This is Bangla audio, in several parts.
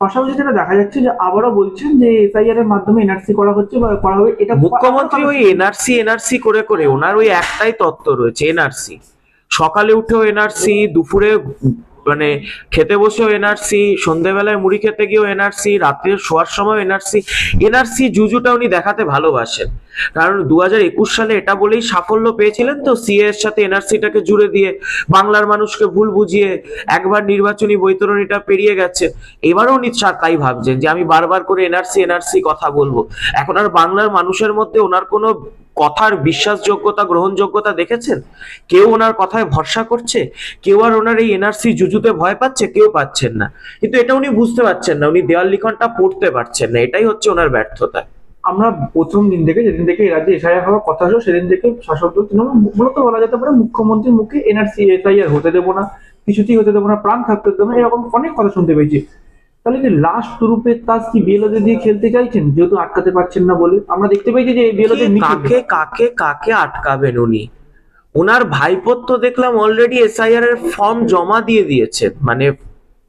পাশাপাশি যেটা দেখা যাচ্ছে যে আবারও বলছেন যে এসআইআর এর মাধ্যমে এনআরসি করা হচ্ছে বা করা হবে, এটা মুখ্যমন্ত্রী ওই এনআরসি এনআরসি করে করে, ওনার ওই একটাই তত্ত্ব রয়েছে এনআরসি সকালে উঠেও এনআরসি দুপুরে মানে খেতে বসেও এনআরসি সন্ধেবেলায় মুড়ি খেতে গিয়েও এনআরসি রাত্রে শোয়ার সময় এনআরসি এনআরসি জুজুটা উনি দেখাতে ভালোবাসেন। কারণ দু হাজার একুশ সালে এটা বলেই সাফল্য পেয়েছিলেন তো সিএ এর সাথে এনআরসিটাকে জুড়ে দিয়ে, বাংলার মানুষকে ভুল বুঝিয়ে একবার নির্বাচনী বৈতরণীটা পেরিয়ে গেছে। এবারও উনি তাই ভাবছেন যে আমি বারবার করে এনআরসি এনআরসি কথা বলব। এখন আর বাংলার মানুষের মধ্যে ওনার কোনো কথার বিশ্বাসযোগ্যতা, গ্রহণযোগ্যতা দেখেছেন? কেউ ওনার কথায় ভরসা করছে? কেউ আর ওনার এই এনআরসি জুজুতে ভয় পাচ্ছে? কেউ পাচ্ছেন না। কিন্তু এটা উনি বুঝতে পারছেন না। উনি দেওয়াল লিখনটা পড়তে পারছেন না। এটাই হচ্ছে ওনার ব্যর্থতা। আমরা প্রথম দিন থেকে, যেদিন থেকে এই রাজ্যে এসআইআর হওয়ার কথা ছিল, সেদিন থেকে শাসক দল তৃণমূল মূলত বলা যেতে পারে মুখ্যমন্ত্রীর মুখে এনআরসি এসআইআর হতে দেবো না, কিছুতেই হতে দেবো না, প্রাণ থাকতে দেবো না, এরকম অনেক কথা শুনতে পেয়েছি। তাহলে কি লাস্ট রূপে তাজ কি বিএলওদের দিয়ে খেলতে চাইছেন যেহেতু আটকাতে পারছেন না বলে আমরা দেখতে পাইছি যে বিএলওদের কাকে কাকে কাকে আটকাবেন উনি? ওনার ভাইপোর তো দেখলাম অলরেডি এসআইআর এর ফর্ম জমা দিয়ে দিয়েছে মানে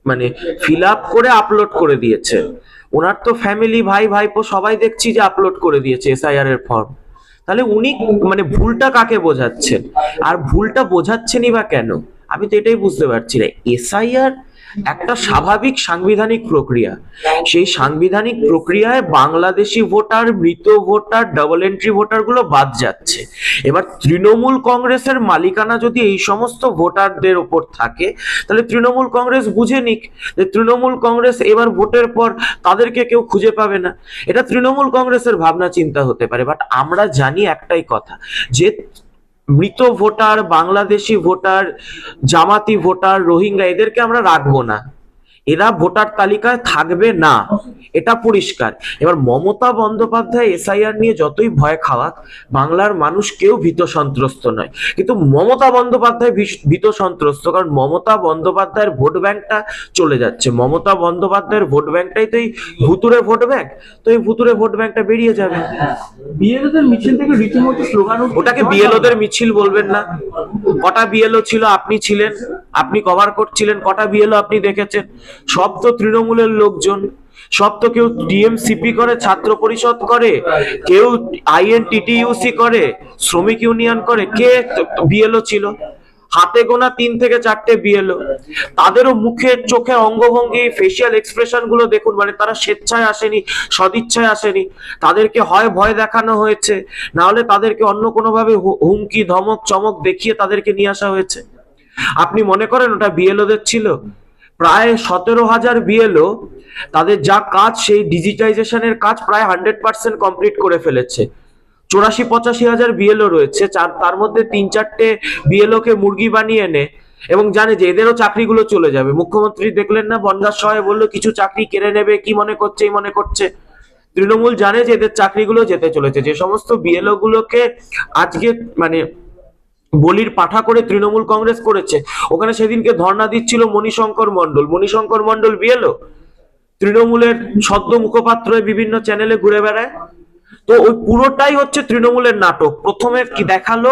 মানে ফিল আপ করে আপলোড করে দিয়েছে। ওনার তো ফ্যামিলি ভাই ভাইপো সবাই দেখছি যে আপলোড করে দিয়েছে এসআইআর এর ফর্ম তাহলে উনি মানে ভুলটা কাকে বোঝাচ্ছেন? আর ভুলটা বোঝাচ্ছেনই বা কেন? আমি তো এটাই বুঝতে পারছি না। এসআইআর একটা স্বাভাবিক সাংবিধানিক প্রক্রিয়া। সেই সাংবিধানিক প্রক্রিয়ায় বাংলাদেশি ভোটার, মৃত ভোটার ডাবল এন্ট্রি ভোটারগুলো বাদ যাচ্ছে। এবার তৃণমূল কংগ্রেসের মালিকানা যদি এই সমস্ত ভোটারদের ওপর থাকে, তাহলে তৃণমূল কংগ্রেস বুঝে নিক যে তৃণমূল কংগ্রেস এবার ভোটের পর তাদেরকে কেউ খুঁজে পাবে না। এটা তৃণমূল কংগ্রেসের ভাবনা চিন্তা হতে পারে বাট আমরা জানি একটাই কথা, যে মৃত voter Bangladeshi voter Jamaati voter Rohingya এদেরকে আমরা রাখব না। এরা ভোটার তালিকায় থাকবে না। এটা পরিষ্কার। এবার মমতা বন্দ্যোপাধ্যায় এসআইআর নিয়ে যতই ভয় খাওয়াক বাংলার মানুষ কেউ ভীত সন্ত্রস্ত নয়। কিন্তু মমতা বন্দ্যোপাধ্যায় ভীত সন্ত্রস্ত কারণ মমতা বন্দ্যোপাধ্যায়ের ভোট ব্যাংকটা চলে যাচ্ছে। মমতা বন্দ্যোপাধ্যায়ের ভোট ব্যাংকটাই তো এই ভুতুরে ভোট ব্যাংক। তো এই ভুতুরে ভোট ব্যাংকটা বেরিয়ে যাবে। বিএলওদের মিছিল থেকে রীতিমতো স্লোগান ওটাকে বিএলওদের মিছিল বলবেন না। কটা বিএলও ছিল আপনি ছিলেন। আপনি কভার করছিলেন, কটা বিএলও আপনি দেখেছেন? সব তো তৃণমূলের লোকজন, সব তো কেউ ডিএমসিপি করে, ছাত্র পরিষদ করে, কেউ আইএনটিটিইউসি করে, শ্রমিক ইউনিয়ন করে, কে বিএলও ছিল? হাতে গোনা তিন থেকে চারটে বিএলও তাদেরও মুখে চোখে অঙ্গভঙ্গি ফেসিয়াল এক্সপ্রেশনগুলো দেখুন মানে তারা স্বেচ্ছায় আসেনি, সদিচ্ছায় আসেনি। তাদেরকে হয় ভয় দেখানো হয়েছে না হলে তাদেরকে অন্য কোনোভাবে হুমকি, ধমক, চমক দেখিয়ে তাদেরকে নিয়ে আসা হয়েছে। আপনি মনে করেন ওটা বিএলওদের ছিল? প্রায় সতেরো হাজার বিএলও তাদের যা কাজ, সেই ডিজিটাইজেশনের কাজ প্রায় হান্ড্রেড পার্সেন্ট কমপ্লিট করে ফেলেছে। চৌরাশি পঁচাশি হাজার বিএলও রয়েছে, চার তার মধ্যে তিন চারটে বিএলও কে মুরগি বানিয়ে এনে এবং জানে যে এদেরও চাকরিগুলো চলে যাবে। মুখ্যমন্ত্রী দেখলেন না বনগার সহায় বলল, কিছু চাকরি কেড়ে নেবে, কি মনে করছে, এই মনে করছে? তৃণমূল জানে যে এদের চাকরিগুলো যেতে চলেছে। যে সমস্ত বিএলও গুলোকে আজকে মানে বলির পাঠা করে তৃণমূল কংগ্রেস করেছে। ওখানে সেদিনকে ধর্ণা দিচ্ছিল মণিশঙ্কর মন্ডল মণিশঙ্কর মন্ডল বিএলও তৃণমূলের সদ্য মুখপাত্র বিভিন্ন চ্যানেলে ঘুরে বেড়ায়। তো ওই পুরোটাই হচ্ছে তৃণমূলের নাটক। প্রথমে কি দেখাল?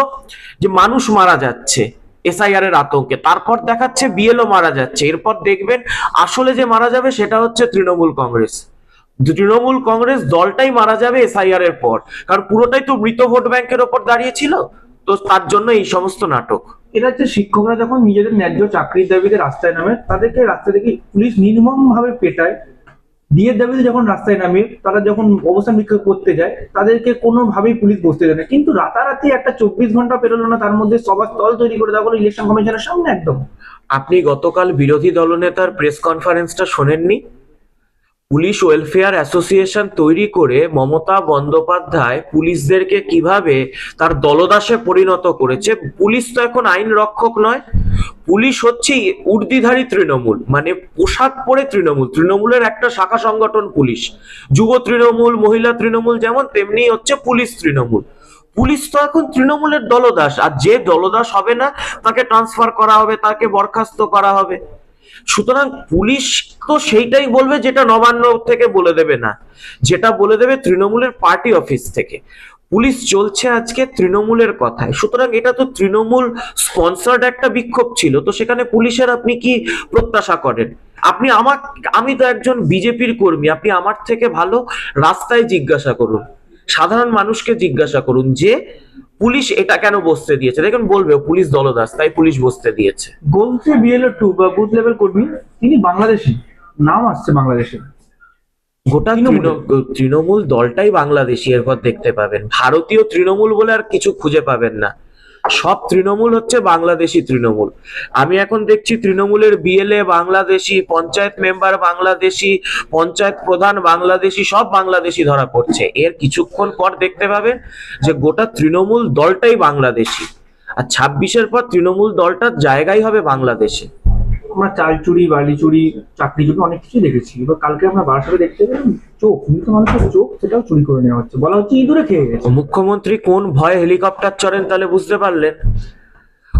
যে মানুষ মারা যাচ্ছে এসআইআর এর আতঙ্কে। তারপর দেখাচ্ছে বিএলও মারা যাচ্ছে। এরপর দেখবেন আসলে যে মারা যাবে সেটা হচ্ছে তৃণমূল কংগ্রেস। তৃণমূল কংগ্রেস দলটাই মারা যাবে এসআইআর এর পর। কারণ পুরোটাই তো মৃত ভোট ব্যাংকের ওপর দাঁড়িয়ে ছিল। তো তার জন্য এই সমস্ত নাটক। এটা হচ্ছে শিক্ষকরা যখন নিজেদের ন্যায্য চাকরির দাবিতে রাস্তায় নামে তাদেরকে রাস্তা থেকে পুলিশ নির্মম ভাবে পেটায়। বিয়ের দাবিতে যখন রাস্তায় নামে তারা যখন অবস্থান বিক্ষোভ করতে যায় তাদেরকে কোনোভাবেই পুলিশ বসতে দেয় না। কিন্তু রাতারাতি একটা চব্বিশ ঘণ্টা পেরোলো না তার মধ্যে সবার দল তৈরি করে দেওয়া হলো ইলেকশন কমিশনের সামনে একদম। আপনি গতকাল বিরোধী দলনেতার প্রেস কনফারেন্সটা শোনেননি? পুলিশ ওয়েলফেয়ার অ্যাসোসিয়েশন তৈরি করে মমতা বন্দ্যোপাধ্যায় পুলিশদেরকে কীভাবে তার দলদাসে পরিণত করেছে? পুলিশ তো এখন আইন রক্ষক নয়। পুলিশ হচ্ছে উর্দিধারী তৃণমূল মানে পোশাক পরে তৃণমূল। তৃণমূলের একটা শাখা সংগঠন পুলিশ। যুব তৃণমূল, মহিলা তৃণমূল যেমন, তেমনি হচ্ছে পুলিশ তৃণমূল। পুলিশ তো এখন তৃণমূলের দলদাস, আর যে দলদাস হবে না, তাকে ট্রান্সফার করা হবে, তাকে বরখাস্ত করা হবে। সুতরাং পুলিশ তো সেইটাই বলবে যেটা নবান্ন থেকে বলে দেবে না। যেটা বলে দেবে তৃণমূলের পার্টি অফিস থেকে। পুলিশ চলছে আজকে তৃণমূলের কথায়। সুতরাং এটা তো তৃণমূল স্পন্সার্ড একটা বিক্ষোভ ছিল। তো সেখানে পুলিশের আপনি কি প্রত্যাশা করেন? আপনি আমার, আমি তো একজন বিজেপির কর্মী। আপনি আমার থেকে ভালো রাস্তায় জিজ্ঞাসা করুন। সাধারণ মানুষকে জিজ্ঞাসা করুন যে পুলিশ এটা কেন বসতে দিয়েছে? দেখুন বলবে পুলিশ দলদাস তাই পুলিশ বসতে দিয়েছে। বলছে বিএলও টু বা বুথ লেভেল কর্মী তিনি বাংলাদেশি। নাম আসছে বাংলাদেশে। গোটা তৃণমূল। তৃণমূল দলটাই বাংলাদেশি এরপর দেখতে পাবেন। ভারতীয় তৃণমূল বলে আর কিছু খুঁজে পাবেন না। সব তৃণমূল হচ্ছে বাংলাদেশি তৃণমূল। আমি এখন দেখছি তৃণমূলের বিএলএ বাংলাদেশি, পঞ্চায়েত মেম্বার বাংলাদেশি, পঞ্চায়েত প্রধান বাংলাদেশি, সব বাংলাদেশি ধরা পড়ছে। এর কিছুক্ষণ পর দেখতে পাবে যে গোটা তৃণমূল দলটাই বাংলাদেশি। আর ছাব্বিশের পর তৃণমূল দলটার জায়গাই হবে বাংলাদেশে। আমরা চাল চুরি, বালি চুরি, চাকরি চুরি অনেক কিছু দেখেছি। এবার কালকে আমরা বারাসাতে দেখতে পেলাম, চোখ মৃত মানুষের চোখ সেটাও চুরি করে নেওয়া হচ্ছে। বলা হচ্ছে ইঁদুরে খেয়ে গেছে। মুখ্যমন্ত্রী কোন ভয়ে হেলিকপ্টার চড়েন তাহলে বুঝতে পারলেন?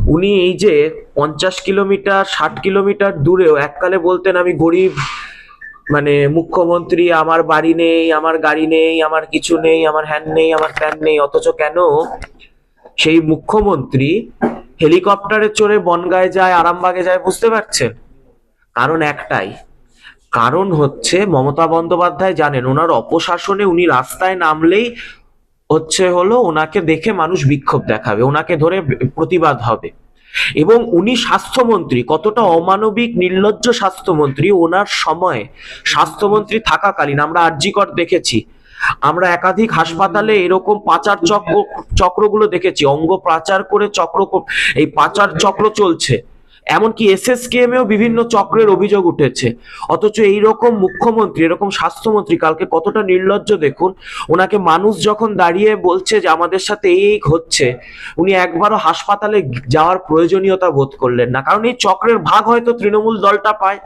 উনি এই যে পঞ্চাশ কিলোমিটার, ষাট কিলোমিটার দূরেও এককালে বলতেন, আমি গরিব মানে মুখ্যমন্ত্রী, আমার বাড়ি নেই, আমার গাড়ি নেই, আমার কিছু নেই, আমার হ্যান নেই, আমার প্যান নেই, অথচ কেন? সেই মুখ্যমন্ত্রী হেলিকপ্টারে চড়ে বনগায় যায়, আরামবাগে যায়, বুঝতে পারছেন? কারণ একটাই। কারণ হচ্ছে মমতা বন্দ্যোপাধ্যায় জানেন, ওনার অপশাসনে উনি রাস্তায় নামলেই হচ্ছে হলো ওনাকে দেখে মানুষ বিক্ষোভ দেখাবে, ওনাকে ধরে প্রতিবাদ হবে। এবং উনি স্বাস্থ্যমন্ত্রী, কতটা অমানবিক, নির্লজ্জ স্বাস্থ্যমন্ত্রী, ওনার সময় স্বাস্থ্যমন্ত্রী থাকাকালীন, আমরা আরজিকর দেখেছি আমরা একাধিক হাসপাতালে এরকম পাচার চক্র, চক্রগুলো দেখেছি, অঙ্গ পাচার করে চক্র এই পাচার চক্র চলছে। এমনকি এসএসকেএম এও বিভিন্ন চক্রের অভিযোগ উঠেছে। অথচ এইরকম মুখ্যমন্ত্রী, এরকম স্বাস্থ্যমন্ত্রী কালকে কতটা নির্লজ্জ দেখুন, ওনাকে মানুষ যখন দাঁড়িয়ে বলছে যে আমাদের সাথে এই হচ্ছে উনি একবারও হাসপাতালে যাওয়ার প্রয়োজনীয়তা বোধ করলেন না। কারণ এই চক্রের ভাগ হয়তো তৃণমূল দলটা পায়।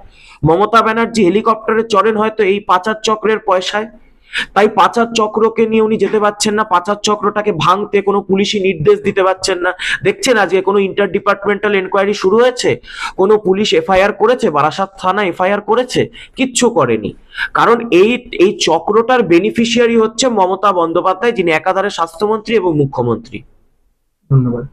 মমতা ব্যানার্জি হেলিকপ্টারে চড়েন হয়তো এই পাচার চক্রের পয়সায়। তাই পাচার চক্রকে নিয়ে উনি যেতে পারছেন না, পাচার চক্রটাকে ভাঙতে কোনো পুলিশি নির্দেশ দিতে পারছেন না। দেখছেন আজকে কোনো ইন্টার ডিপার্টমেন্টাল এনকোয়ারি শুরু হয়েছে? কোনো পুলিশ এফআইআর করেছে? বারাসাত থানা এফআইআর করেছে? কিচ্ছু করেনি। কারণ এই এই চক্রটার বেনিফিশিয়ারি হচ্ছে মমতা বন্দ্যোপাধ্যায়, যিনি একাধারে স্বাস্থ্যমন্ত্রী এবং মুখ্যমন্ত্রী। ধন্যবাদ।